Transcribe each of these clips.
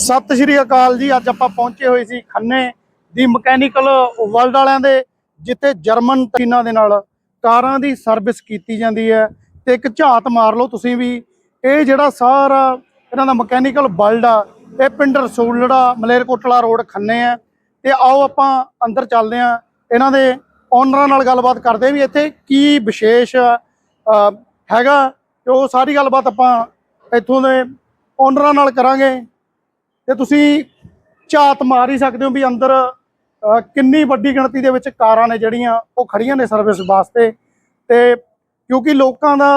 ਸਤਿ ਸ਼੍ਰੀ ਅਕਾਲ ਜੀ। ਅੱਜ ਆਪਾਂ ਪਹੁੰਚੇ ਹੋਏ ਸੀ ਖੰਨੇ ਦੀ ਮਕੈਨੀਕਲ ਵਰਲਡ ਵਾਲਿਆਂ ਦੇ, ਜਿੱਥੇ ਜਰਮਨ ਟੀਨਾਂ ਦੇ ਨਾਲ ਕਾਰਾਂ ਦੀ ਸਰਵਿਸ ਕੀਤੀ ਜਾਂਦੀ ਹੈ ਤੇ ਇੱਕ ਝਾਤ ਮਾਰ ਲਓ ਤੁਸੀਂ ਵੀ। ਇਹ ਜਿਹੜਾ ਸਾਰਾ ਇਹਨਾਂ ਦਾ ਮਕੈਨੀਕਲ ਵਰਲਡ ਆ, ਇਹ ਪਿੰਡ ਰਸੂਲੜਾ, ਮਲੇਰਕੋਟਲਾ ਰੋਡ ਖੰਨੇ ਆ। ਤੇ ਆਓ ਆਪਾਂ ਅੰਦਰ ਚੱਲਦੇ ਆ ਇਹਨਾਂ ਦੇ ਓਨਰਾਂ ਨਾਲ ਗੱਲਬਾਤ ਕਰਦੇ ਹਾਂ ਵੀ ਇੱਥੇ ਕੀ ਵਿਸ਼ੇਸ਼ ਹੈਗਾ। ਤੇ ਉਹ ਸਾਰੀ ਗੱਲਬਾਤ ਆਪਾਂ ਇੱਥੋਂ ਦੇ ਓਨਰਾਂ ਨਾਲ ਕਰਾਂਗੇ। ਤੇ ਤੁਸੀਂ ਝਾਤ ਮਾਰ ਹੀ ਸਕਦੇ ਹੋ ਵੀ ਅੰਦਰ ਕਿੰਨੀ ਵੱਡੀ ਗਿਣਤੀ ਦੇ ਵਿੱਚ ਕਾਰਾਂ ਨੇ ਜਿਹੜੀਆਂ ਉਹ ਖੜੀਆਂ ਨੇ ਸਰਵਿਸ ਵਾਸਤੇ। ਤੇ ਕਿਉਂਕਿ ਲੋਕਾਂ ਦਾ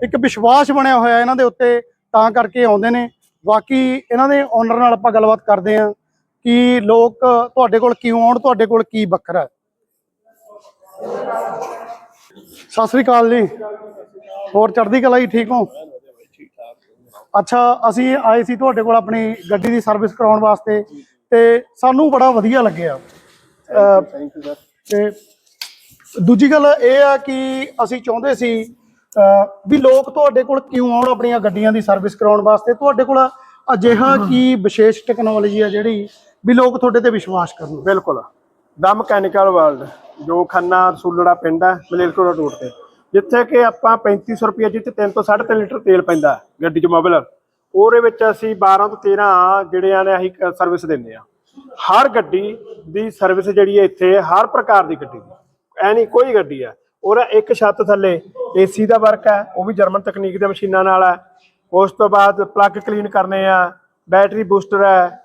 ਇੱਕ ਵਿਸ਼ਵਾਸ ਬਣਿਆ ਹੋਇਆ ਇਹਨਾਂ ਦੇ ਉੱਤੇ, ਤਾਂ ਕਰਕੇ ਆਉਂਦੇ ਨੇ। ਬਾਕੀ ਇਹਨਾਂ ਦੇ ਓਨਰ ਨਾਲ ਆਪਾਂ ਗੱਲਬਾਤ ਕਰਦੇ ਹਾਂ ਕਿ ਲੋਕ ਤੁਹਾਡੇ ਕੋਲ ਕਿਉਂ ਆਉਣ, ਤੁਹਾਡੇ ਕੋਲ ਕੀ ਵੱਖਰਾ ਸਤਿ ਸ੍ਰੀ ਅਕਾਲ ਜੀ। ਹੋਰ ਚੜ੍ਹਦੀ ਕਲਾ ਜੀ, ਠੀਕ ਹੋ? ਅੱਛਾ ਅਸੀਂ ਆਏ ਸੀ ਤੁਹਾਡੇ ਕੋਲ ਆਪਣੀ ਗੱਡੀ ਦੀ ਸਰਵਿਸ ਕਰਾਉਣ ਵਾਸਤੇ ਤੇ ਸਾਨੂੰ ਬੜਾ ਵਧੀਆ ਲੱਗਿਆ। ਅਹ, ਤੇ ਦੂਜੀ ਗੱਲ ਇਹ ਆ ਕਿ ਅਸੀਂ ਚਾਹੁੰਦੇ ਸੀ ਵੀ ਲੋਕ ਤੁਹਾਡੇ ਕੋਲ ਕਿਉਂ ਆਉਣ ਆਪਣੀਆਂ ਗੱਡੀਆਂ ਦੀ ਸਰਵਿਸ ਕਰਾਉਣ ਵਾਸਤੇ? ਤੁਹਾਡੇ ਕੋਲ ਅਜਿਹਾ ਕੀ ਵਿਸ਼ੇਸ਼ ਟੈਕਨੋਲੋਜੀ ਆ ਜਿਹੜੀ ਵੀ ਲੋਕ ਤੁਹਾਡੇ ਤੇ ਵਿਸ਼ਵਾਸ ਕਰਨ? ਬਿਲਕੁਲ। ਦਾ ਮਕੈਨੀਕਲ ਵਰਲਡ ਜੋ ਖੰਨਾ ਰਸੂਲੜਾ ਪਿੰਡ ਹੈ ਮਲੇਰਕੋਟਲਾ ਰੋਡ ਤੇ। ਜਿੱਥੇ ਕਿ ਆਪਾਂ 3500 ਰੁਪਏ ਜਿੱਥੇ 3 ਤੋਂ 3.5 ਲੀਟਰ ਤੇਲ ਪੈਂਦਾ ਗੱਡੀ 'ਚ ਮੋਬਿਲ ਉਹਦੇ ਵਿੱਚ ਅਸੀਂ 12 ਤੋਂ 13 ਜਿਹੜਿਆਂ ਨੇ ਅਸੀਂ ਸਰਵਿਸ ਦਿੰਦੇ ਆ ਹਰ ਗੱਡੀ ਦੀ ਸਰਵਿਸ ਜਿਹੜੀ ਹੈ ਇੱਥੇ, ਹਰ ਪ੍ਰਕਾਰ ਦੀ ਗੱਡੀ ਦੀ। ਐ ਨਹੀਂ, ਕੋਈ ਗੱਡੀ ਹੈ। ਉਹਦਾ ਇੱਕ ਛੱਤ ਥੱਲੇ ਏਸੀ ਦਾ ਵਰਕ ਹੈ, ਉਹ ਵੀ ਜਰਮਨ ਤਕਨੀਕ ਦੇ ਮਸ਼ੀਨਾਂ ਨਾਲ ਹੈ। ਉਸ ਤੋਂ ਬਾਅਦ ਪਲੱਗ ਕਲੀਨ ਕਰਨੇ ਆ ਬੈਟਰੀ ਬੂਸਟਰ ਹੈ।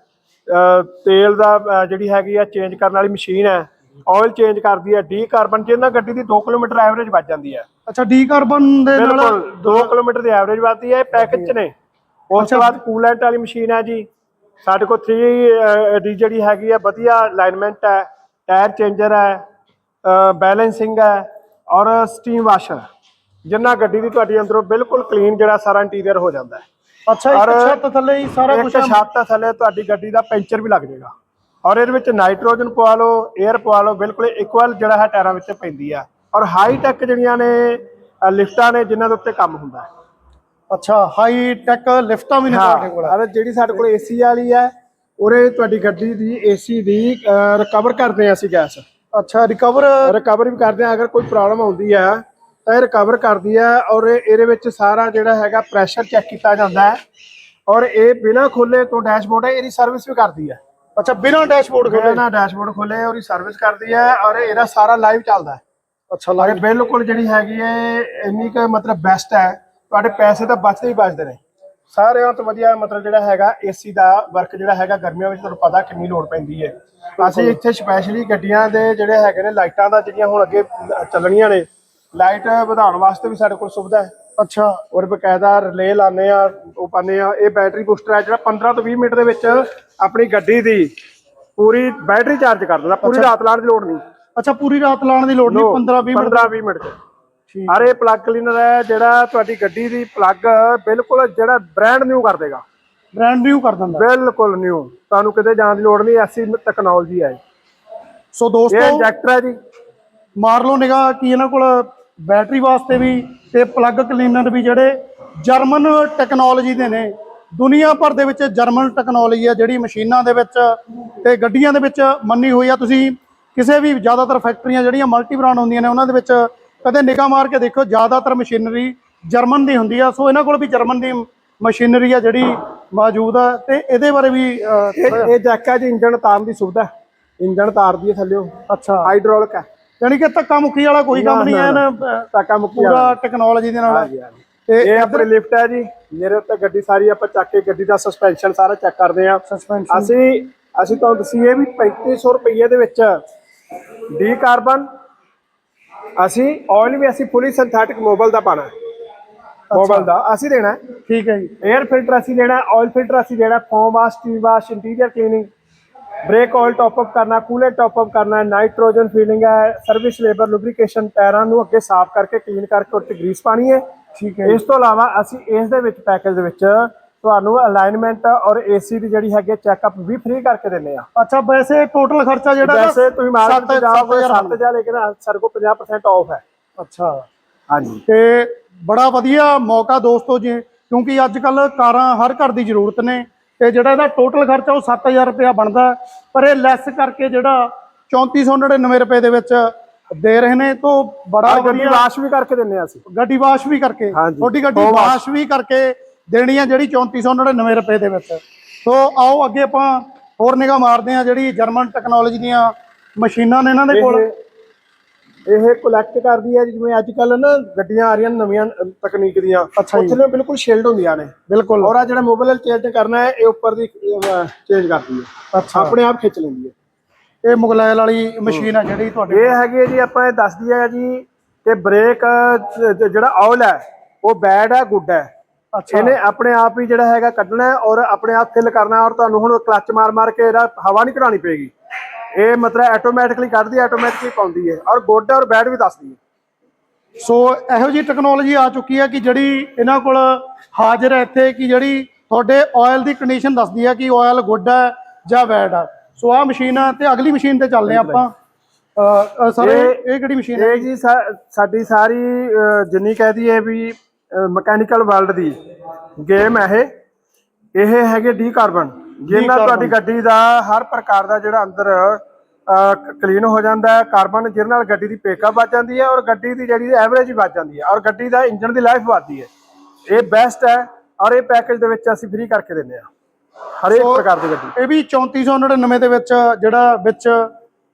ਤੇਲ ਦਾ ਜਿਹੜੀ ਹੈਗੀ ਆ ਚੇਂਜ ਕਰਨ ਵਾਲੀ ਮਸ਼ੀਨ ਹੈ। ਆਇਲ ਚੇਂਜ ਕਰਦੀ ਹੈ ਡੀ ਕਾਰਬਨ ਜਿਹਨਾਂ ਗੱਡੀ ਦੀ 2 ਕਿਲੋਮੀਟਰ ਐਵਰੇਜ ਵੱਜ ਜਾਂਦੀ ਹੈ। ਅੱਛਾ ਡੀ ਕਾਰਬਨ ਦੇ ਨਾਲ ਬਿਲਕੁਲ 2 ਕਿਲੋਮੀਟਰ ਦੀ ਐਵਰੇਜ ਵੱਧਦੀ ਹੈ ਇਹ ਪੈਕੇਜ ਚ ਨੇ। ਉਸ ਤੋਂ ਬਾਅਦ ਕੂਲੈਂਟ ਵਾਲੀ ਮਸ਼ੀਨ ਹੈ ਜੀ। ਸਾਡੇ ਕੋਲ 3 ਡੀ ਜਿਹੜੀ ਹੈਗੀ ਆ ਵਧੀਆ ਅਲਾਈਨਮੈਂਟ ਹੈ ਟਾਇਰ ਚੇਂਜਰ ਹੈ ਬੈਲੈਂਸਿੰਗ ਹੈ ਔਰ ਸਟੀਮ ਵਾਸ਼ਰ ਜਿੰਨਾ ਗੱਡੀ ਦੀ ਤੁਹਾਡੀ ਅੰਦਰੋਂ ਬਿਲਕੁਲ ਕਲੀਨ ਜਿਹੜਾ ਸਾਰਾ ਇੰਟੀਰੀਅਰ ਹੋ ਜਾਂਦਾ ਹੈ। ਅੱਛਾ ਇੱਕ ਛੱਤ ਥੱਲੇ ਹੀ ਸਾਰਾ ਕੁਝ ਇੱਕ ਛੱਤ ਥੱਲੇ ਤੁਹਾਡੀ ਗੱਡੀ ਦਾ ਪੈਂਚਰ ਵੀ ਲੱਗ ਜਾਏਗਾ। ਔਰ ਇਹਦੇ ਵਿੱਚ ਨਾਈਟ੍ਰੋਜਨ ਪਵਾ ਲਓ 에ਅਰ ਪਵਾ ਲਓ ਬਿਲਕੁਲ ਇਕੁਅਲ ਜਿਹੜਾ ਹੈ ਟਾਇਰਾਂ ਵਿੱਚ ਪੈਂਦੀ ਆ ਔਰ ਹਾਈ ਟੈਕ ਜਿਹੜੀਆਂ ਨੇ ਲਿਫਟਾਂ ਨੇ ਜਿਨ੍ਹਾਂ ਦੇ ਉੱਤੇ ਕੰਮ ਹੁੰਦਾ ਹੈ। ਅੱਛਾ ਹਾਈ ਟੈਕ ਲਿਫਟਾਂ ਵੀ ਨੇ ਤੁਹਾਡੇ ਕੋਲ? ਔਰ ਜਿਹੜੀ ਸਾਡੇ ਕੋਲ ਏਸੀ ਵਾਲੀ ਹੈ ਉਹਰੇ ਤੁਹਾਡੀ ਗੱਡੀ ਦੀ ਏਸੀ ਦੀ ਰਿਕਵਰ ਕਰਦੇ ਆ ਅਸੀਂ ਗੈਸ ਅੱਛਾ ਰਿਕਵਰ ਰਿਕਵਰ ਵੀ ਕਰਦੇ ਆ ਅਗਰ ਕੋਈ ਪ੍ਰੋਬਲਮ ਆਉਂਦੀ ਹੈ ਤਾਂ ਇਹ ਰਿਕਵਰ ਕਰਦੀ ਹੈ ਔਰ ਇਹ- ਇਹਦੇ ਵਿੱਚ ਸਾਰਾ ਜਿਹੜਾ ਹੈਗਾ ਪ੍ਰੈਸ਼ਰ ਚੈੱਕ ਕੀਤਾ ਜਾਂਦਾ ਹੈ। ਔਰ ਇਹ ਬਿਨਾਂ ਖੋਲੇ ਤੋਂ ਡੈਸ਼ਬੋਰਡ ਹੈ ਇਹਦੀ ਸਰਵਿਸ ਵੀ ਕਰਦੀ ਹੈ। ਅੱਛਾ ਬਿਨਾਂ ਡੈਸ਼ਬੋਰਡ ਖੋਲੇ ਨਾ ਡੈਸ਼ਬੋਰਡ ਖੋਲੇ ਉਹਦੀ ਸਰਵਿਸ ਕਰਦੀ ਹੈ ਔਰ ਇਹਦਾ ਸਾਰਾ ਲਾਈਵ ਚੱਲਦਾ ਹੈ। ਅੱਛਾ ਇਹ ਬਿਲਕੁਲ ਜਿਹੜੀ ਹੈਗੀ ਹੈ ਇੰਨੀ ਕੁ ਮਤਲਬ ਬੈਸਟ ਹੈ। ਤੁਹਾਡੇ ਪੈਸੇ ਤਾਂ ਬਚਦੇ ਹੀ ਬਚਦੇ ਨੇ। ਸਾਰਿਆਂ ਤੋਂ ਵਧੀਆ ਮਤਲਬ ਜਿਹੜਾ ਹੈਗਾ ਏਸੀ ਦਾ ਵਰਕ ਜਿਹੜਾ ਹੈਗਾ ਗਰਮੀਆਂ ਵਿੱਚ ਤੁਹਾਨੂੰ ਪਤਾ ਕਿੰਨੀ ਲੋੜ ਪੈਂਦੀ ਹੈ ਅਸੀਂ ਇੱਥੇ ਸਪੈਸ਼ਲੀ ਗੱਡੀਆਂ ਦੇ ਜਿਹੜੇ ਹੈਗੇ ਨੇ ਲਾਈਟਾਂ ਦਾ ਜਿਹੜੀਆਂ ਹੁਣ ਅੱਗੇ ਚੱਲਣੀਆਂ ਨੇ ਲਾਈਟ ਵਧਾਉਣ ਵਾਸਤੇ ਵੀ ਸਾਡੇ ਕੋਲ ਸੁਵਿਧਾ ਹੈ। ਅੱਛਾ। ਔਰ ਬਕਾਇਦਾ ਰਿਲੇ ਲਾਣੇ ਆ ਉਹ ਪਾਣੇ ਆ ਇਹ ਬੈਟਰੀ ਬੂਸਟਰ ਹੈ ਜਿਹੜਾ 15 ਤੋਂ 20 ਮਿੰਟ ਦੇ ਵਿੱਚ ਆਪਣੀ ਗੱਡੀ ਦੀ ਪੂਰੀ ਬੈਟਰੀ ਚਾਰਜ ਕਰ ਦਿੰਦਾ। ਪੂਰੀ ਰਾਤ ਲਾਉਣ ਦੀ ਲੋੜ ਨਹੀਂ। ਅੱਛਾ ਪੂਰੀ ਰਾਤ ਲਾਉਣ ਦੀ ਲੋੜ ਨਹੀਂ 15 20 ਮਿੰਟ। 15 20 ਮਿੰਟ। ਠੀਕ ਅਰੇ ਪਲੱਗ ਕਲੀਨਰ ਹੈ ਜਿਹੜਾ ਤੁਹਾਡੀ ਗੱਡੀ ਦੀ ਪਲੱਗ ਬਿਲਕੁਲ ਜਿਹੜਾ ਬ੍ਰਾਂਡ ਨਿਊ ਕਰ ਦੇਗਾ। ਬ੍ਰਾਂਡ ਨਿਊ ਕਰ ਦਿੰਦਾ। ਬਿਲਕੁਲ ਨਿਊ ਤੁਹਾਨੂੰ ਕਿਤੇ ਜਾਣ ਦੀ ਲੋੜ ਨਹੀਂ ਐਸੀ ਟੈਕਨੋਲੋਜੀ ਹੈ ਸੋ ਇਹ ਦੋਸਤੋ ਇੰਜੈਕਟਰ ਹੈ ਜੀ। ਮਾਰ ਲਓ ਨਿਗਾਹ ਕਿ ਇਹਨਾਂ ਕੋਲ ਬੈਟਰੀ ਵਾਸਤੇ ਵੀ ਤੇ ਪਲੱਗ ਕਲੀਨਰ ਵੀ ਜਿਹੜੇ ਜਰਮਨ ਟੈਕਨੋਲੋਜੀ ਦੇ ਨੇ। ਦੁਨੀਆ ਭਰ ਦੇ ਵਿੱਚ ਜਰਮਨ ਟੈਕਨੋਲੋਜੀ ਆ ਜਿਹੜੀ ਮਸ਼ੀਨਾਂ ਦੇ ਵਿੱਚ ਤੇ ਗੱਡੀਆਂ ਦੇ ਵਿੱਚ ਮੰਨੀ ਹੋਈ ਆ। ਤੁਸੀਂ ਕਿਸੇ ਵੀ ਜ਼ਿਆਦਾਤਰ ਫੈਕਟਰੀਆਂ ਜਿਹੜੀਆਂ ਮਲਟੀ ਬ੍ਰਾਂਡ ਹੁੰਦੀਆਂ ਨੇ ਉਹਨਾਂ ਦੇ ਵਿੱਚ ਕਦੇ ਨਿਗਾਹ ਮਾਰ ਕੇ ਦੇਖੋ ਜ਼ਿਆਦਾਤਰ ਮਸ਼ੀਨਰੀ ਜਰਮਨ ਦੀ ਹੁੰਦੀ ਆ। ਸੋ ਇਹਨਾਂ ਕੋਲ ਵੀ ਜਰਮਨ ਦੀ ਮਸ਼ੀਨਰੀ ਆ ਜਿਹੜੀ ਮੌਜੂਦ ਆ ਤੇ ਇਹਦੇ ਬਾਰੇ ਵੀ ਇਹ ਜੈਕ ਹੈ ਜੀ ਇੰਜਨ ਤਾਰਨ ਦੀ ਸੁਵਿਧਾ ਹੈ। ਇੰਜਨ ਤਾਰਦੀ ਹੈ ਥੱਲਿਓ। ਅੱਛਾ। ਹਾਈਡ੍ਰੋਲਿਕ ਹੈ। ਯਾਨੀ ਕਿ ਧੱਕਾ ਮੁੱਕੀ ਵਾਲਾ ਕੋਈ ਕੰਮ ਨਹੀਂ ਐਨ ਅਹ, ਟਾਕਾ ਮੁੱਕੀ ਪੂਰਾ ਟੈਕਨੋਲੋਜੀ ਦੇ ਨਾਲ। ਤੇ ਇਹ ਆਪਣੀ ਲਿਫਟ ਹੈ ਜੀ। ਮੇਰੇ ਉੱਤੇ ਗੱਡੀ ਸਾਰੀ ਆਪਾਂ ਚੱਕ ਕੇ ਗੱਡੀ ਦਾ ਸਸਪੈਂਸ਼ਨ ਸਾਰਾ ਚੈੱਕ ਕਰਦੇ ਆ ਸਸਪੈਂਸ਼ਨ ਅਸੀਂ ਅਸੀਂ ਤੁਹਾਨੂੰ ਦਸੀਏ ਵੀ 3500 ਰੁਪਏ ਦੇ ਵਿੱਚ ਡੀ ਕਾਰਬਨ ਅਸੀਂ ਆਇਲ ਵੀ ਅਸੀਂ ਫੁੱਲੀ ਸਿੰਥੈਟਿਕ ਮੋਬਲ ਦਾ ਪਾਣਾ ਮੋਬਲ ਦਾ ਅਸੀਂ ਦੇਣਾ ਹੈ। ਠੀਕ ਹੈ ਜੀ। 에ਅਰ ਫਿਲਟਰ ਅਸੀਂ ਦੇਣਾ ਆਇਲ ਫਿਲਟਰ ਅਸੀਂ ਦੇਣਾ foam wash steam wash interior cleaning brake oil top up ਕਰਨਾ ਕੂਲਰ ਟਾਪ ਅਪ ਕਰਨਾ ਨਾਈਟ੍ਰੋਜਨ ਫੀਲਿੰਗ ਹੈ ਸਰਵਿਸ ਲੇਬਰ ਲੁਬਰੀਕੇਸ਼ਨ ਟਾਇਰਾਂ ਨੂੰ ਅੱਗੇ ਸਾਫ਼ ਕਰਕੇ ਕਲੀਨ ਕਰਕੇ ਉੱਤੇ ਗਰੀਸ ਪਾਣੀ ਹੈ। ਠੀਕ ਹੈ ਇਸ ਤੋਂ ਇਲਾਵਾ ਅਸੀਂ ਇਸ ਦੇ ਵਿੱਚ ਪੈਕੇਜ ਦੇ ਵਿੱਚ ਤੁਹਾਨੂੰ ਅਲਾਈਨਮੈਂਟ ਔਰ ਏਸੀ ਦੀ ਜਿਹੜੀ ਹੈਗੀ ਚੈੱਕਅਪ ਵੀ ਫ੍ਰੀ ਕਰਕੇ ਦਿੰਦੇ ਆ ਅੱਛਾ ਵੈਸੇ ਟੋਟਲ ਖਰਚਾ ਜਿਹੜਾ ਵੈਸੇ ਤੁਸੀਂ ਸੱਤ- ਚ ਜਾਓਗੇ ਸੱਤ ਹਜ਼ਾਰ 7000 ਲੇਕਿਨ ਸਾਡੇ ਕੋਲ 50% ਆਫ ਹੈ ਅੱਛਾ ਹਾਂਜੀ ਤੇ ਬੜਾ ਵਧੀਆ ਮੌਕਾ ਦੋਸਤੋ ਜੀ ਕਿਉਂਕਿ ਅੱਜ ਕੱਲ ਕਾਰਾਂ ਹਰ ਘਰ ਦੀ ਜ਼ਰੂਰਤ ਨੇ ਤੇ ਜਿਹੜਾ ਇਹਦਾ ਟੋਟਲ ਖਰਚਾ ਉਹ 7000 ਰੁਪਇਆ ਬਣਦਾ। ਪਰ ਇਹ ਲੈਸ ਕਰਕੇ ਜਿਹੜਾ 3499 ਰੁਪਏ ਦੇ ਵਿੱਚ ਦੇ ਰਹੇ ਨੇ ਤੋਂ ਬੜਾ ਗੱਡੀ ਵਾਸ਼ ਵੀ ਕਰਕੇ ਦਿੰਨੇ ਆ ਅਸੀਂ ਗੱਡੀ ਵਾਸ਼ ਵੀ ਕਰਕੇ। ਤੁਹਾਡੀ ਗੱਡੀ। ਵਾਸ਼ ਵੀ ਕਰਕੇ ਦੇਣੀ ਆ ਜਿਹੜੀ 3499 ਰੁਪਏ ਦੇ ਵਿੱਚ। ਸੋ ਆਓ ਅੱਗੇ ਆਪਾਂ ਹੋਰ ਨਿਗਾਹ ਮਾਰਦੇ ਆ ਜਿਹੜੀ ਜਰਮਨ ਟੈਕਨੋਲੋਜੀ ਦੀਆਂ ਮਸ਼ੀਨਾਂ ਨੇ ਇਹਨਾਂ ਦੇ ਕੋਲ। ਇਹ ਕਲੈਕਟ ਕਰਦੀ ਹੈ ਜਿਵੇਂ ਅੱਜ ਕੱਲ ਨਾ ਗੱਡੀਆਂ ਆ ਰਹੀਆਂ ਨਵੀਆਂ ਤਕਨੀਕ ਦੀਆਂ। ਉੱਥੇ ਬਿਲਕੁਲ ਸ਼ੀਲਡ ਹੁੰਦੀਆਂ ਨੇ। ਬਿਲਕੁਲ। ਔਰ ਆ ਜਿਹੜਾ ਮੋਬਾਈਲ ਚੇਂਜ ਕਰਨਾ ਹੈ ਇਹ ਉੱਪਰ ਦੀ ਚੇਂਜ ਕਰਦੀ ਹੈ। ਅੱਛਾ। ਆਪਣੇ ਆਪ ਖਿੱਚ ਲੈਂਦੀ ਹੈ। ਇਹ ਮੁਗਲੈਲ ਵਾਲੀ ਮਸ਼ੀਨ ਆ ਜਿਹੜੀ ਤੁਹਾਡੇ ਇਹ ਹੈਗੀ ਹੈ ਜੀ ਆਪਾਂ ਇਹ ਦੱਸਦੀ ਹੈ ਜੀ ਕਿ ਬ੍ਰੇਕ ਜਿਹੜਾ ਆਇਲ ਹੈ ਉਹ ਬੈਡ ਹੈ ਗੁੱਡ ਹੈ। ਇਹਨੇ ਆਪਣੇ ਆਪ ਹੀ ਜਿਹੜਾ ਹੈਗਾ ਕੱਢਣਾ ਔਰ ਆਪਣੇ ਆਪ ਫਿਲ ਕਰਨਾ ਔਰ ਤੁਹਾਨੂੰ ਹੁਣ ਕਲੱਚ ਮਾਰ ਮਾਰ ਕੇ ਇਹਦਾ ਹਵਾ ਨਹੀਂ ਕਢਾਣੀ ਪਏਗੀ। ਇਹ ਮਤਲਬ ਆਟੋਮੈਟਿਕਲੀ ਕੱਢਦੀ ਹੈ ਆਟੋਮੈਟਿਕਲੀ ਪਾਉਂਦੀ ਹੈ ਔਰ ਗੁੱਡ ਔਰ ਬੈਡ ਵੀ ਦੱਸਦੀ ਹੈ। ਸੋ ਇਹੋ ਜੀ ਟੈਕਨੋਲੋਜੀ ਆ ਚੁੱਕੀ ਹੈ ਕਿ ਜਿਹੜੀ ਇਹਨਾਂ ਕੋਲ ਹਾਜ਼ਰ ਹੈ ਇੱਥੇ ਕਿ ਜਿਹੜੀ ਤੁਹਾਡੇ ਆਇਲ ਦੀ ਕੰਡੀਸ਼ਨ ਦੱਸਦੀ ਹੈ ਕਿ ਆਇਲ ਗੁੱਡ ਹੈ ਜਾਂ ਬੈਡ ਹੈ ਸੋ ਆ ਮਸ਼ੀਨ ਆ ਤੇ ਅਗਲੀ ਮਸ਼ੀਨ ਤੇ ਚੱਲਦੇ ਆਪਾਂ। ਸਰ ਇਹ ਕਿਹੜੀ ਮਸ਼ੀਨ ਹੈ? ਇਹ ਜੀ ਸਾਡੀ ਸਾਰੀ ਜਿੰਨੀ ਕਹਦੀ ਹੈ ਵੀ ਮਕੈਨੀਕਲ ਵਰਲਡ ਦੀ ਗੇਮ ਹੈ ਇਹ। ਇਹ ਹੈਗੇ ਡੀ ਕਾਰਬਨ ਜਿਹਨਾਂ ਤੁਹਾਡੀ ਗੱਡੀ ਦਾ ਹਰ ਪ੍ਰਕਾਰ ਦਾ ਜਿਹੜਾ ਅੰਦਰ ਕਲੀਨ ਹੋ ਜਾਂਦਾ ਹੈ। ਕਾਰਬਨ ਜਿਹਦੇ ਨਾਲ ਗੱਡੀ ਦੀ ਪੇਕਅਪ ਵੱਧ ਜਾਂਦੀ ਹੈ ਔਰ ਗੱਡੀ ਦੀ ਜਿਹੜੀ ਐਵਰੇਜ ਵੱਧ ਜਾਂਦੀ ਹੈ ਔਰ ਗੱਡੀ ਦਾ ਇੰਜਨ ਦੀ ਲਾਈਫ ਵਧਦੀ ਹੈ। ਇਹ ਬੈਸਟ ਹੈ ਔਰ ਇਹ ਪੈਕੇਜ ਦੇ ਵਿੱਚ ਅਸੀਂ ਫ੍ਰੀ ਕਰਕੇ ਦਿੰਦੇ ਹਾਂ। ਹਰੇਕ ਪ੍ਰਕਾਰ ਦੀ ਗੱਡੀ। ਇਹ ਵੀ 3499 ਦੇ ਵਿੱਚ ਜਿਹੜਾ ਵਿੱਚ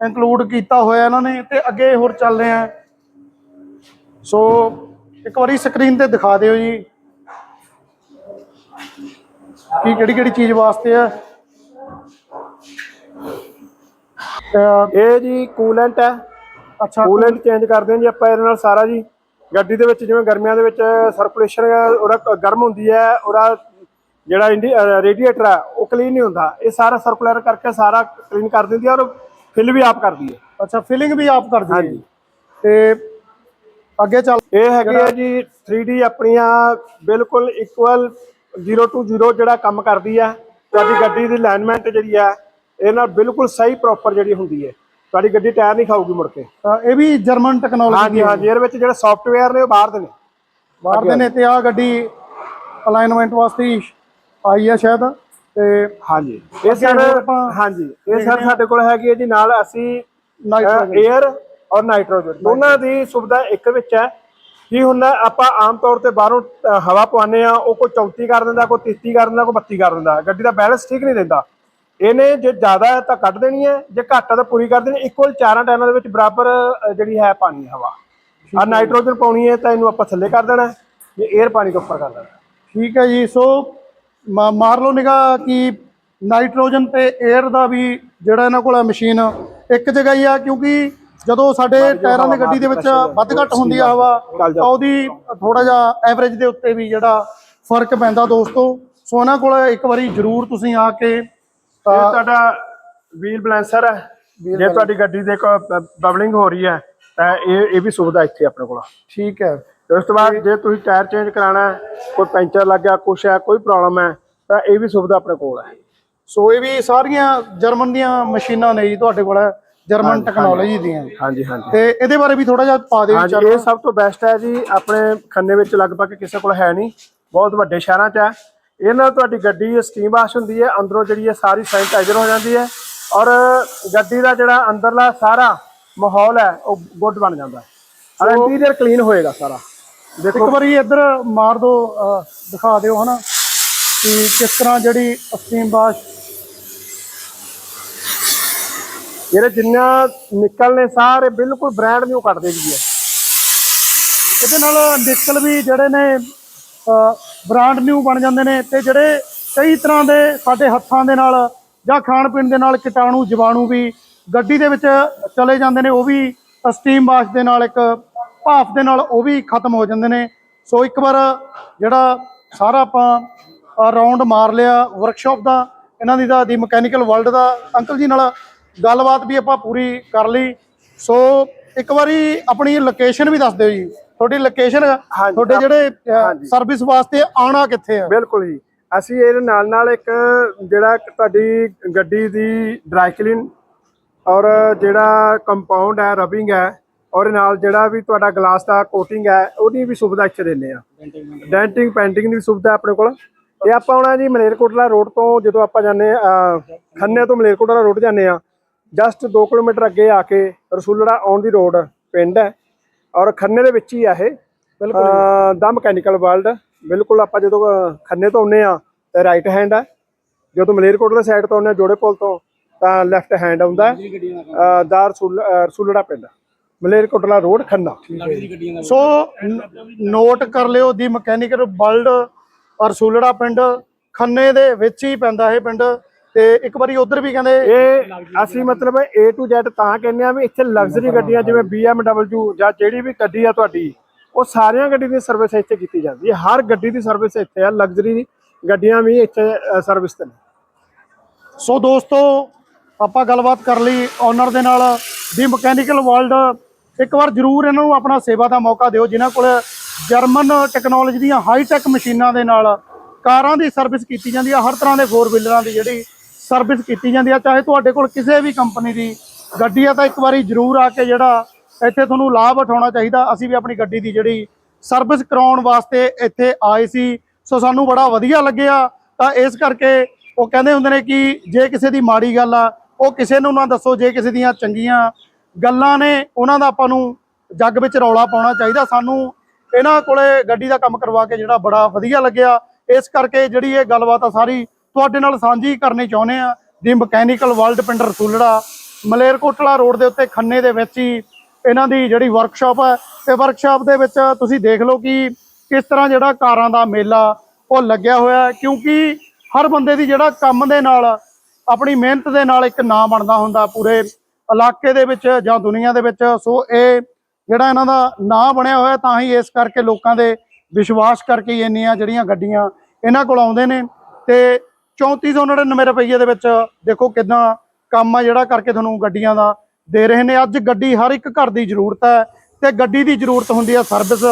ਇਨਕਲੂਡ ਕੀਤਾ ਹੋਇਆ ਇਹਨਾਂ ਨੇ ਤੇ ਅੱਗੇ ਹੋਰ ਚੱਲ ਰਹੇ ਆ ਸੋ ਇੱਕ ਵਾਰੀ ਸਕਰੀਨ ਤੇ ਦਿਖਾ ਦਿਓ ਜੀ। ਕੀ ਕਿਹੜੀ ਕਿਹੜੀ ਚੀਜ਼ ਵਾਸਤੇ ਆ? ਇਹ ਜੀ ਕੂਲੈਂਟ ਹੈ ਅੱਛਾ ਕੂਲੈਂਟ ਚੇਂਜ ਕਰਦੇ ਹਾਂ ਜੀ ਆਪਾਂ ਇਹਦੇ ਨਾਲ ਸਾਰਾ ਜੀ। ਗੱਡੀ ਦੇ ਵਿੱਚ ਜਿਵੇਂ ਗਰਮੀਆਂ ਦੇ ਵਿੱਚ ਸਰਕੂਲੇਸ਼ਨ ਉਹਦਾ ਗਰਮ ਹੁੰਦੀ ਹੈ ਉਹਦਾ ਜਿਹੜਾ ਰੇਡੀਏਟਰ ਹੈ ਉਹ ਕਲੀਨ ਨਹੀਂ ਹੁੰਦਾ। ਇਹ ਸਾਰਾ ਸਰਕੂਲਰ ਕਰਕੇ ਸਾਰਾ ਕਲੀਨ ਕਰ ਦਿੰਦੀ ਹੈ ਔਰ ਫਿਲ ਵੀ ਆਪ ਕਰਦੀ ਹੈ ਅੱਛਾ ਫਿਲਿੰਗ ਵੀ ਆਪ ਕਰਦੀ ਹੈ ਹਾਂਜੀ। ਤੇ ਅੱਗੇ ਚੱਲ ਇਹ ਹੈਗੀ ਹੈ ਜੀ 3D ਆਪਣੀਆਂ ਬਿਲਕੁਲ ਇਕੁਅਲ 0 ਟੂ 0 ਜਿਹੜਾ ਕੰਮ ਕਰਦੀ ਹੈ। ਤੁਹਾਡੀ ਗੱਡੀ ਦੀ ਅਲਾਈਨਮੈਂਟ ਜਿਹੜੀ ਹੈ ਇਹ ਨਾਲ ਬਿਲਕੁਲ ਸਹੀ ਪ੍ਰੋਪਰ ਜਿਹੜੀ ਹੁੰਦੀ ਹੈ। ਤੁਹਾਡੀ ਗੱਡੀ ਟਾਇਰ ਨਹੀਂ ਖਾਊਗੀ ਮੁੜ ਕੇ। ਇਹ ਵੀ ਜਰਮਨ ਟੈਕਨੋਲੋਜੀ ਹਾਂਜੀ ਹਾਂਜੀ ਇਹਦੇ ਵਿੱਚ ਜਿਹੜੇ ਸੌਫਟਵੇਅਰ ਨੇ ਉਹ ਬਾਹਰ ਦੇ ਨੇ। ਬਾਹਰ ਦੇ ਨੇ ਤੇ ਆ ਗੱਡੀ ਅਲਾਈਨਮੈਂਟ ਵਾਸਤੇ ਆਈ ਆ ਸ਼ਾਇਦ ਤੇ ਹਾਂਜੀ ਇਹ ਸਰ ਹਾਂਜੀ ਇਹ ਸਰ ਸਾਡੇ ਕੋਲ ਹੈਗੀ ਹੈ ਜੀ ਨਾਲ ਅਸੀਂ 에ਅਰ ਔਰ ਨਾਈਟ੍ਰੋਜਨ ਦੋਨਾਂ ਦੀ ਸੁਵਿਧਾ ਇੱਕ ਵਿੱਚ ਹੈ। ਕੀ ਹੁੰਦਾ ਆਪਾਂ ਆਮ ਤੌਰ ਤੇ ਬਾਹਰੋਂ ਹਵਾ ਪਵਾਉਂਦੇ ਆ ਉਹ ਕੋਈ 34 ਕਰ ਦਿੰਦਾ ਕੋਈ 33 ਕਰ ਦਿੰਦਾ ਕੋਈ 32 ਕਰ ਦਿੰਦਾ। ਗੱਡੀ ਦਾ ਬੈਲੈਂਸ ਠੀਕ ਨਹੀਂ ਦਿੰਦਾ। ਇਹਨੇ ਜੇ ਜ਼ਿਆਦਾ ਹੈ ਤਾਂ ਕੱਢ ਦੇਣੀ ਹੈ ਜੇ ਘੱਟ ਹੈ ਤਾਂ ਪੂਰੀ ਕਰ ਦੇਣੀ ਇਕੁਅਲ ਚਾਰਾਂ ਟਾਇਰਾਂ ਦੇ ਵਿੱਚ ਬਰਾਬਰ ਜਿਹੜੀ ਹੈ ਪਾਣੀ ਹਵਾ। ਆ ਨਾਈਟ੍ਰੋਜਨ ਪਾਉਣੀ ਹੈ ਤਾਂ ਇਹਨੂੰ ਆਪਾਂ ਥੱਲੇ ਕਰ ਦੇਣਾ ਜੇ 에ਅਰ ਪਾਣੀ ਦੇ ਉੱਪਰ ਕਰ ਦੇਣਾ। ਠੀਕ ਹੈ ਜੀ ਸੋ ਮਾਰ ਲਓ ਨਿਗਾਹ ਕਿ ਨਾਈਟ੍ਰੋਜਨ ਤੇ 에ਅਰ ਦਾ ਵੀ ਜਿਹੜਾ ਇਹਨਾਂ ਕੋਲ ਮਸ਼ੀਨ ਇੱਕ ਜਗ੍ਹਾ ਹੀ ਆ ਕਿਉਂਕਿ ਜਦੋਂ ਸਾਡੇ ਟਾਇਰਾਂ ਦੀ ਗੱਡੀ ਦੇ ਵਿੱਚ ਵੱਧ ਘੱਟ ਹੁੰਦੀ ਆ ਹਵਾ ਤਾਂ ਉਹਦੀ ਥੋੜਾ ਜਿਹਾ ਐਵਰੇਜ ਦੇ ਉੱਤੇ ਵੀ ਜਿਹੜਾ ਫ਼ਰਕ ਪੈਂਦਾ ਦੋਸਤੋ। ਸੋ ਇਹਨਾਂ ਕੋਲ ਇੱਕ ਵਾਰੀ ਜ਼ਰੂਰ ਤੁਸੀਂ ਆ ਕੇ ਤੁਹਾਡਾ ਵੀਲ ਬੈਲੈਂਸਰ ਹੈ। ਜੇ ਤੁਹਾਡੀ ਗੱਡੀ ਦੇ ਬਬਲਿੰਗ ਹੋ ਰਹੀ ਹੈ ਤਾਂ ਇਹ ਇਹ ਵੀ ਸੁਵਿਧਾ ਇੱਥੇ ਆਪਣੇ ਕੋਲ। ਠੀਕ ਹੈ। ਉਸ ਤੋਂ ਬਾਅਦ ਜੇ ਤੁਸੀਂ ਟਾਇਰ ਚੇਂਜ ਕਰਾਣਾ ਕੋਈ ਪੈਂਚਰ ਲੱਗ ਗਿਆ ਕੁਛ ਹੈ ਕੋਈ ਪ੍ਰੋਬਲਮ ਹੈ ਤਾਂ ਇਹ ਵੀ ਸੁਵਿਧਾ ਆਪਣੇ ਕੋਲ ਹੈ। ਸੋ ਇਹ ਵੀ ਸਾਰੀਆਂ ਜਰਮਨ ਦੀਆਂ ਮਸ਼ੀਨਾਂ ਨੇ ਜੀ ਤੁਹਾਡੇ ਕੋਲ। ਜਰਮਨ ਟੈਕਨੋਲੋਜੀ ਦੀਆਂ। ਹਾਂਜੀ ਹਾਂਜੀ। ਤੇ ਇਹਦੇ ਬਾਰੇ ਵੀ ਥੋੜਾ ਜਿਹਾ ਪਾ ਦਿਓ ਹਾਂਜੀ ਇਹ ਸਭ ਤੋਂ ਬੈਸਟ ਹੈ ਜੀ ਆਪਣੇ ਖੰਨੇ ਵਿੱਚ ਲਗਭਗ ਕਿਸੇ ਕੋਲ ਹੈ ਨਹੀਂ। ਬਹੁਤ ਵੱਡੇ ਸ਼ਹਿਰਾਂ 'ਚ ਹੈ। ਇਹ ਨਾਲ ਤੁਹਾਡੀ ਗੱਡੀ ਸਟੀਮ ਵਾਸ਼ ਹੁੰਦੀ ਹੈ ਅੰਦਰੋਂ ਜਿਹੜੀ ਹੈ ਸਾਰੀ ਸੈਨੀਟਾਈਜ਼ਰ ਹੋ ਜਾਂਦੀ ਹੈ ਔਰ ਗੱਡੀ ਦਾ ਜਿਹੜਾ ਅੰਦਰਲਾ ਸਾਰਾ ਮਾਹੌਲ ਹੈ ਉਹ ਗੁੱਡ ਬਣ ਜਾਂਦਾ ਔਰ ਇੰਟੀਰੀਅਰ ਕਲੀਨ ਹੋਏਗਾ ਸਾਰਾ। ਇੱਕ ਵਾਰੀ ਇੱਧਰ ਮਾਰ ਦੋ ਅਹ, ਦਿਖਾ ਦਿਓ ਹਨਾ ਕਿ ਕਿਸ ਤਰ੍ਹਾਂ ਜਿਹੜੀ ਸਟੀਮ ਬਾਸ਼ ਜਿਹੜੇ ਜਿੰਨਾ ਨਿਕਲ ਨੇ ਸਾਰੇ ਬਿਲਕੁਲ ਬ੍ਰਾਂਡ ਨਿਊ ਕੱਢ ਵੀ ਹੈ ਇਹਦੇ ਨਾਲ ਨਿਕਲ ਵੀ ਜਿਹੜੇ ਨੇ ਬ੍ਰਾਂਡ ਨਿਊ ਬਣ ਜਾਂਦੇ ਨੇ ਤੇ ਜਿਹੜੇ ਕਈ ਤਰ੍ਹਾਂ ਦੇ ਸਾਡੇ ਹੱਥਾਂ ਦੇ ਨਾਲ ਜਾਂ ਖਾਣ ਪੀਣ ਦੇ ਨਾਲ ਕੀਟਾਣੂ, ਜੀਵਾਣੂ ਵੀ ਗੱਡੀ ਦੇ ਵਿੱਚ ਚਲੇ ਜਾਂਦੇ ਨੇ, ਉਹ ਵੀ ਸਟੀਮ ਵਾਸ਼ ਦੇ ਨਾਲ ਇੱਕ ਭਾਫ ਦੇ ਨਾਲ ਉਹ ਵੀ ਖਤਮ ਹੋ ਜਾਂਦੇ ਨੇ। ਸੋ ਇੱਕ ਵਾਰ ਜਿਹੜਾ ਸਾਰਾ ਆਪਾਂ ਰਾਉਂਡ ਮਾਰ ਲਿਆ ਵਰਕਸ਼ਾਪ ਦਾ, ਇਹਨਾਂ ਦੀ ਦਾ, ਦੀ ਮਕੈਨੀਕਲ ਵਰਲਡ ਦਾ, ਅੰਕਲ ਜੀ ਨਾਲ ਗੱਲਬਾਤ ਵੀ ਆਪਾਂ ਪੂਰੀ ਕਰ ਲਈ। ਸੋ ਇੱਕ ਵਾਰੀ ਆਪਣੀ ਲੋਕੇਸ਼ਨ ਵੀ ਦੱਸ ਦਿਓ ਜੀ। ਤੁਹਾਡੀ ਲੋਕੇਸ਼ਨ ਤੁਹਾਡੇ ਜਿਹੜੇ ਸਰਵਿਸ ਵਾਸਤੇ ਆਣਾ ਕਿੱਥੇ ਆ? ਬਿਲਕੁਲ ਜੀ। ਅਸੀਂ ਇਹਦੇ ਨਾਲ ਨਾਲ ਇੱਕ ਜਿਹੜਾ ਤੁਹਾਡੀ ਗੱਡੀ ਦੀ ਡਰਾਈ ਕਲੀਨ ਔਰ ਜਿਹੜਾ ਕੰਪਾਊਂਡ ਹੈ ਰਬਿੰਗ ਹੈ ਔਰ ਨਾਲ ਜਿਹੜਾ ਵੀ ਤੁਹਾਡਾ ਗਲਾਸ ਦਾ ਕੋਟਿੰਗ ਹੈ ਉਹਦੀ ਵੀ ਸੁਵਿਧਾ ਇੱਥੇ ਦਿੰਦੇ ਆ। ਡੈਂਟਿੰਗ ਪੈਂਟਿੰਗ ਦੀ ਸੁਵਿਧਾ ਆਪਣੇ ਕੋਲ। ਇਹ ਆਪਾਂ ਆਉਣਾ ਜੀ ਮਲੇਰਕੋਟਲਾ ਰੋਡ ਤੋਂ ਜਦੋਂ ਆਪਾਂ ਜਾਂਦੇ ਆ ਖੰਨੇ ਤੋਂ ਮਲੇਰਕੋਟਲਾ ਰੋਡ ਜਾਂਦੇ ਆ। ਜਸਟ 2 ਕਿਲੋਮੀਟਰ ਅੱਗੇ ਆ ਕੇ ਰਸੂਲੜਾ ਆਉਣ ਦੀ ਰੋਡ ਪਿੰਡ ਹੈ ਔਰ ਖੰਨੇ ਦੇ ਵਿੱਚ ਹੀ ਆ ਇਹ। ਬਿਲਕੁਲ ਦਾ ਮਕੈਨੀਕਲ ਵਰਲਡ। ਬਿਲਕੁਲ ਆਪਾਂ ਜਦੋਂ ਖੰਨੇ ਤੋਂ ਆਉਂਦੇ ਆ ਤੇ ਰਾਈਟ ਹੈਂਡ ਹੈ। ਜਦੋਂ ਮਲੇਰਕੋਟਲਾ ਸਾਈਡ ਤੋਂ ਆਉਂਦੇ ਹਾਂ, ਜੋੜੇ ਪੁਲ ਤੋਂ ਤਾਂ ਲੈਫਟ ਹੈਂਡ ਆਉਂਦਾ ਦਾ ਰਸੂਲੜਾ ਪਿੰਡ। Malerkotla road Khanna. So note ਕਰ ਲਿਓ ਦੀ ਮਕੈਨੀਕਲ ਵਰਲਡ ਔਰ ਸੂਲੜਾ ਪਿੰਡ ਖੰਨੇ ਦੇ ਵਿੱਚ ਹੀ ਪੈਂਦਾ ਇਹ ਪਿੰਡ। ਤੇ ਇੱਕ ਵਾਰੀ ਉਧਰ ਵੀ ਕਹਿੰਦੇ ਇਹ ਅਸੀਂ ਮਤਲਬ A to Z ਤਾਂ ਕਹਿੰਦੇ ਆ ਵੀ ਇੱਥੇ ਲਗਜ਼ਰੀ ਗੱਡੀਆਂ ਜਿਵੇਂ BMW ਜਾਂ ਜਿਹੜੀ ਵੀ ਗੱਡੀ ਆ ਤੁਹਾਡੀ, ਉਹ ਸਾਰੀਆਂ ਗੱਡੀ ਦੀ ਸਰਵਿਸ ਇੱਥੇ ਕੀਤੀ ਜਾਂਦੀ ਹੈ। ਹਰ ਗੱਡੀ ਦੀ ਸਰਵਿਸ ਇੱਥੇ ਆ ਲਗਜ਼ਰੀ ਗੱਡੀਆਂ ਵੀ ਇੱਥੇ ਸਰਵਿਸ ਤੇ ਨੇ। ਸੋ ਦੋਸਤੋ, ਆਪਾਂ ਗੱਲਬਾਤ ਕਰ ਲਈ ਓਨਰ ਦੇ ਨਾਲ ਦੀ ਮਕੈਨੀਕਲ ਵਰਲਡ ਇੱਕ ਵਾਰ ਜਰੂਰ ਇਹਨਾਂ ਨੂੰ ਆਪਣਾ ਸੇਵਾ ਦਾ ਮੌਕਾ ਦਿਓ, ਜਿਨ੍ਹਾਂ ਕੋਲ ਜਰਮਨ ਟੈਕਨੋਲੋਜੀ ਦੀਆਂ ਹਾਈ ਟੈਕ ਮਸ਼ੀਨਾਂ ਦੇ ਨਾਲ ਕਾਰਾਂ ਦੀ ਸਰਵਿਸ ਕੀਤੀ ਜਾਂਦੀ ਹੈ। ਹਰ ਤਰ੍ਹਾਂ ਦੇ ਫੋਰ ਵੀਲਰਾਂ ਦੀ ਜਿਹੜੀ ਸਰਵਿਸ ਕੀਤੀ ਜਾਂਦੀ ਆ, ਚਾਹੇ ਤੁਹਾਡੇ ਕੋਲ ਕਿਸੇ ਵੀ ਕੰਪਨੀ ਦੀ ਗੱਡੀ ਆ, ਤਾਂ ਇੱਕ ਵਾਰੀ ਜਰੂਰ ਆ ਕੇ ਜਿਹੜਾ ਇੱਥੇ ਤੁਹਾਨੂੰ ਲਾਭ ਉਠਾਉਣਾ ਚਾਹੀਦਾ। ਅਸੀਂ ਵੀ ਆਪਣੀ ਗੱਡੀ ਦੀ ਜਿਹੜੀ ਸਰਵਿਸ ਕਰਾਉਣ ਵਾਸਤੇ ਇੱਥੇ ਆਏ ਸੀ। ਸੋ ਸਾਨੂੰ ਬੜਾ ਵਧੀਆ ਲੱਗਿਆ। ਤਾਂ ਇਸ ਕਰਕੇ ਉਹ ਕਹਿੰਦੇ ਹੁੰਦੇ ਨੇ ਕਿ ਜੇ ਕਿਸੇ ਦੀ ਮਾੜੀ ਗੱਲ ਆ, ਉਹ ਕਿਸੇ ਨੂੰ ਨਾ ਦੱਸੋ, ਜੇ ਕਿਸੇ ਦੀਆਂ ਚੰਗੀਆਂ ਗੱਲਾਂ ਨੇ, ਉਹਨਾਂ ਦਾ ਆਪਾਂ ਨੂੰ ਜੱਗ ਵਿੱਚ ਰੌਲਾ ਪਾਉਣਾ ਚਾਹੀਦਾ। ਸਾਨੂੰ ਇਹਨਾਂ ਕੋਲੇ ਗੱਡੀ ਦਾ ਕੰਮ ਕਰਵਾ ਕੇ ਜਿਹੜਾ ਬੜਾ ਵਧੀਆ ਲੱਗਿਆ। ਇਸ ਕਰਕੇ ਜਿਹੜੀ ਇਹ ਗੱਲਬਾਤ ਆ ਸਾਰੀ ਤੁਹਾਡੇ ਨਾਲ ਸਾਂਝੀ ਕਰਨੀ ਚਾਹੁੰਦੇ ਆ ਦੀ ਮਕੈਨੀਕਲ ਵਰਲਡ ਪਿੰਡ ਰਸੂਲੜਾ ਮਲੇਰਕੋਟਲਾ ਰੋਡ ਦੇ ਉੱਤੇ ਖੰਨੇ ਦੇ ਵਿੱਚ ਹੀ ਇਹਨਾਂ ਦੀ ਜਿਹੜੀ ਵਰਕਸ਼ਾਪ ਹੈ ਤੇ ਵਰਕਸ਼ਾਪ ਦੇ ਵਿੱਚ ਤੁਸੀਂ ਦੇਖ ਲਓ ਕਿ ਕਿਸ ਤਰ੍ਹਾਂ ਜਿਹੜਾ ਕਾਰਾਂ ਦਾ ਮੇਲਾ ਉਹ ਲੱਗਿਆ ਹੋਇਆ ਕਿਉਂਕਿ ਹਰ ਬੰਦੇ ਦੀ ਜਿਹੜਾ ਕੰਮ ਦੇ ਨਾਲ, ਆਪਣੀ ਮਿਹਨਤ ਦੇ ਨਾਲ ਇੱਕ ਨਾਂ ਬਣਦਾ ਹੁੰਦਾ ਪੂਰੇ ਇਲਾਕੇ ਦੇ ਵਿੱਚ ਜਾਂ ਦੁਨੀਆ ਦੇ ਵਿੱਚ। ਸੋ ਇਹ ਜਿਹੜਾ ਇਹਨਾਂ ਦਾ ਨਾਂ ਬਣਿਆ ਹੋਇਆ, ਤਾਂ ਹੀ ਇਸ ਕਰਕੇ ਲੋਕਾਂ ਦੇ ਵਿਸ਼ਵਾਸ ਕਰਕੇ ਇੰਨੀਆਂ ਜਿਹੜੀਆਂ ਗੱਡੀਆਂ ਇਹਨਾਂ ਕੋਲ ਆਉਂਦੇ ਨੇ। ਤੇ 3499 ਰੁਪਏ ਦੇ ਵਿੱਚ ਦੇਖੋ ਕਿਦਾਂ ਕੰਮ ਆ ਜਿਹੜਾ ਕਰਕੇ ਤੁਹਾਨੂੰ ਗੱਡੀਆਂ ਦਾ ਦੇ ਰਹੇ ਨੇ। ਅੱਜ ਗੱਡੀ ਹਰ ਇੱਕ ਘਰ ਦੀ ਜ਼ਰੂਰਤ ਹੈ ਤੇ ਗੱਡੀ ਦੀ ਜ਼ਰੂਰਤ ਹੁੰਦੀ ਹੈ ਸਰਵਿਸ।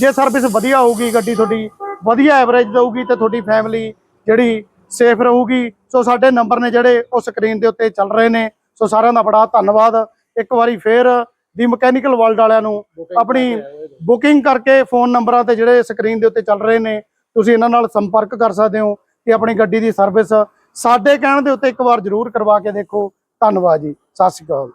ਜੇ ਸਰਵਿਸ ਵਧੀਆ ਹੋਊਗੀ ਗੱਡੀ ਤੁਹਾਡੀ ਵਧੀਆ ਐਵਰੇਜ ਦਊਗੀ ਤੇ ਤੁਹਾਡੀ ਫੈਮਿਲੀ ਜਿਹੜੀ ਸੇਫ ਰਹੂਗੀ। ਸੋ ਸਾਡੇ ਨੰਬਰ ਨੇ ਜਿਹੜੇ ਉਹ ਸਕਰੀਨ ਦੇ ਉੱਤੇ ਚੱਲ ਰਹੇ ਨੇ। ਸੋ ਸਾਰਿਆਂ ਦਾ ਬੜਾ ਧੰਨਵਾਦ। ਇੱਕ ਵਾਰੀ ਫੇਰ ਦੀ ਮਕੈਨੀਕਲ ਵਰਲਡ ਵਾਲਿਆਂ ਨੂੰ ਆਪਣੀ ਬੁਕਿੰਗ ਕਰਕੇ ਫੋਨ ਨੰਬਰਾਂ ਤੇ ਜਿਹੜੇ ਸਕਰੀਨ ਦੇ ਉੱਤੇ ਚੱਲ ਰਹੇ ਨੇ ਤੁਸੀਂ ਇਹਨਾਂ ਨਾਲ ਸੰਪਰਕ ਕਰ ਸਕਦੇ ਹੋ। ਤੇ ਆਪਣੀ ਗੱਡੀ ਦੀ ਸਰਵਿਸ ਸਾਡੇ ਕਹਿਣ ਦੇ ਉੱਤੇ ਇੱਕ ਵਾਰ ਜ਼ਰੂਰ ਕਰਵਾ ਕੇ ਦੇਖੋ। ਧੰਨਵਾਦ ਜੀ। ਸਤਿ ਸ਼੍ਰੀ ਅਕਾਲ।